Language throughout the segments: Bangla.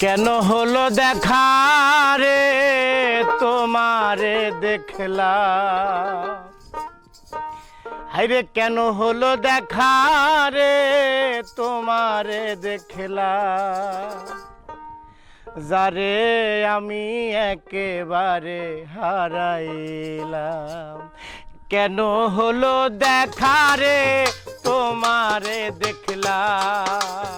কেন হলো দেখা রে? তোমারে দেখলা হাইরে, কেন হলো দেখা রে? তোমারে দেখলা যারে আমি একেবারে হারাইলাম। কেন হলো দেখা রে? তোমারে দেখলাম।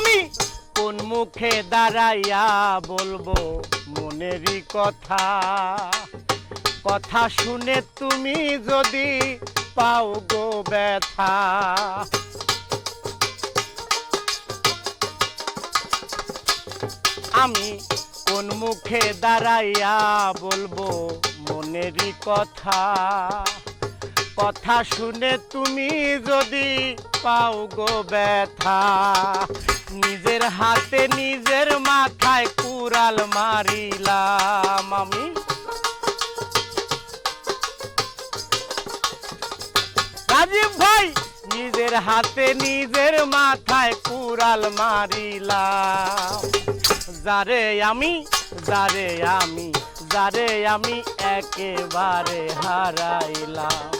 আমি? কোন মুখে দাঁড়াইয়া বলব মনেরই কথা? কথা শুনে তুমি যদি পাও গো ব্যথা। আমি কোন মুখে দাঁড়াইয়া বলব মনেরই কথা? কথা শুনে তুমি যদি পাও গো ব্যথা, নিজের হাতে নিজের মাথায় কুড়াল মারিলাম আমি। রাজীব ভাই, নিজের হাতে নিজের মাথায় কুড়াল মারিলাম। যারে আমি যারে আমি যারে আমি একেবারে হারাইলাম।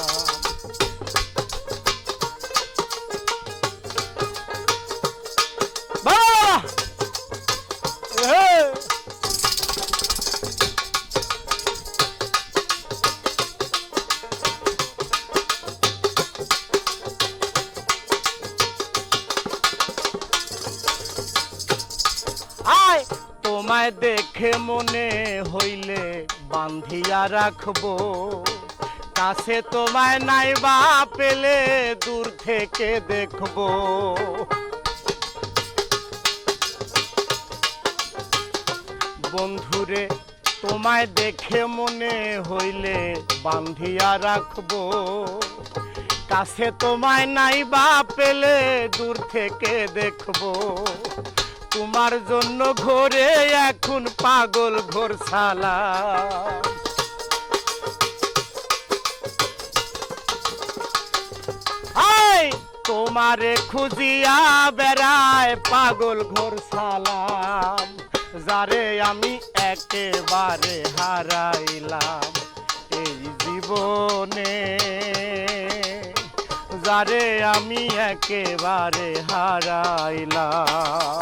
তোমায় দেখে মনে হইলে বান্ধিয়া রাখব। কাছে তোমায় নাইবা পেলে দূর থেকে দেখব। বন্ধুরে, তোমায় দেখে মনে হইলে বান্ধিয়া রাখব। কাছে তোমায় নাইবা পেলে দূর থেকে দেখব। তোমার জন্য ঘোরে এখন পাগল ঘোর সালা তোমারে খুঁজিয়া বেড়ায় পাগল ঘোর সালাম যারে আমি একেবারে হারাইলাম এই জীবনে। যারে আমি একেবারে হারাইলাম।